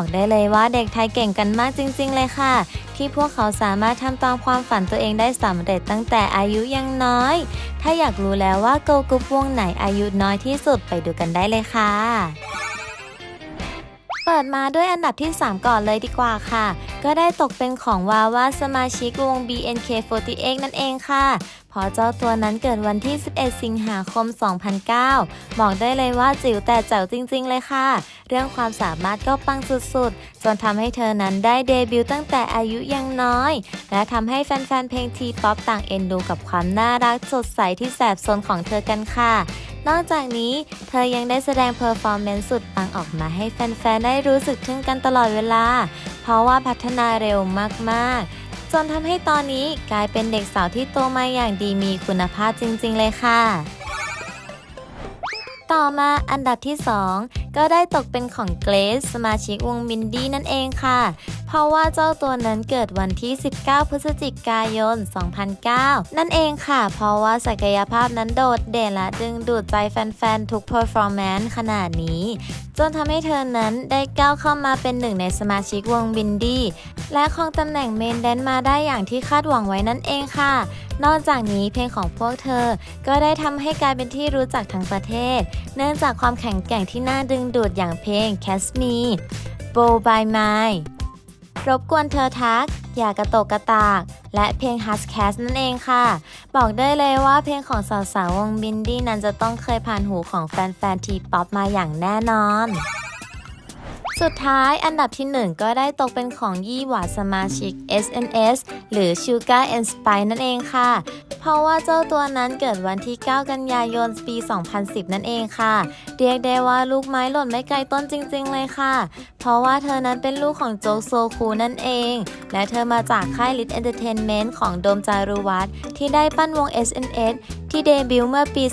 บอกได้เลยว่าเด็กไทยเก่งกันมากจริง ๆ เลยค่ะ ที่พวกเขาสามารถทำตามความฝันตัวเองได้สำเร็จตั้งแต่อายุยังน้อย ถ้าอยากรู้แล้วว่าเกิร์ลกรุ๊ปวงไหนอายุน้อยที่สุดไปดูกันได้เลยค่ะ เปิดมาด้วยอันดับที่ 3 ก่อนเลยดีกว่าค่ะ ก็ได้ตกเป็นของวาวาสมาชิกวง BNK48 นั่นเองค่ะ ราะเจ้าตัวนั้นเกิดวันที่ 11 สิงหาคม 2009 บอกได้เลยว่าจิ๋วแต่แจ๋วจริง ๆ เลยค่ะ เรื่องความสามารถก็ปังสุดๆ จนทำให้เธอนั้นได้เดบิวต์ตั้งแต่อายุยังน้อย และทำให้แฟนๆ เพลงทีป๊อปต่างเอ็นดูกับความน่ารักสดใสที่แสบสนของเธอกันค่ะนอกจากนี้เธอยังได้แสดงเพอร์ฟอร์แมนซ์สุดปังออกมาให้แฟนๆ ได้รู้สึกถึงกันตลอดเวลา เพราะว่าพัฒนาเร็วมากๆ จนทำให้ตอนนี้กลายเป็นเด็กสาวที่โตมาอย่างดีมีคุณภาพจริงๆเลยค่ะ ต่อมาอันดับที่ 2ก็ได้ตกเป็นของเกรซสมาชิกวงมินดี้นั่นเองค่ะ เพราะว่าเจ้าตัวนั้นเกิดวันที่ 19 พฤศจิกายน 2009 นั่นเองค่ะ เพราะว่าศักยภาพนั้นโดดเด่นและดึงดูดใจแฟนๆ ทุกเพอร์ฟอร์แมนซ์ขนาดนี้ จนทำให้เธอนั้นได้ก้าวเข้ามาเป็นหนึ่งในสมาชิกวงบินดี้และครองตำแหน่งเมนแดนมาได้อย่างที่คาดหวังไว้นั่นเองค่ะนอกจากนี้เพลงของพวกเธอ ก็ได้ทำให้กลายเป็นที่รู้จักทั้งประเทศ เนื่องจากความแข็งแกร่งที่น่าดึงดูดอย่างเพลง Catch Me Bow by My รบกวนเธอทัก อย่ากระตกกระตาก และเพลง Hush Cast นั่นเองค่ะ บอกได้เลยว่าเพลงของสาวๆวงบินดี้นั้นจะต้องเคยผ่านหูของแฟนๆทีป๊อปมาอย่างแน่นอน สุดท้ายอันดับที่ 1 ก็ได้ตกเป็นของยี่หวาสมาชิก SNS หรือ Sugar and Spice นั่นเองค่ะ เพราะว่าเจ้าตัวนั้นเกิดวันที่ 9 กันยายนปี 2010 นั่นเองค่ะ เรียกได้ว่าลูกไม้หล่นไม่ไกลต้นจริง ๆ เลยค่ะ เพราะว่าเธอนั้นเป็นลูกของโจโซคูนั่นเอง และเธอมาจากค่าย Lit Entertainment ของโดมจารุวัฒน์ที่ได้ปั้นวง SNS ที่เดบิวต์เมื่อปี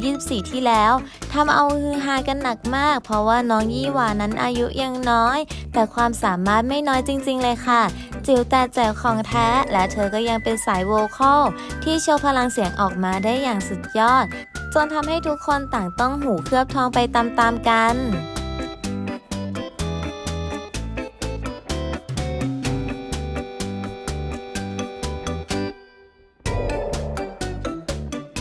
2024 ที่แล้วทำเอาฮือฮากันหนักมาก เพราะว่าน้องยี่หวานั้นอายุยังน้อย แต่ความสามารถไม่น้อยจริง ๆ เลยค่ะ จิ๋วแต่แจ๋วของแท้ และเธอก็ยังเป็นสายโวคอลที่โชว์พลังเสียงออกมาได้อย่างสุดยอด จนทำให้ทุกคนต่างต้องหูเคลือบทองไปตามๆกัน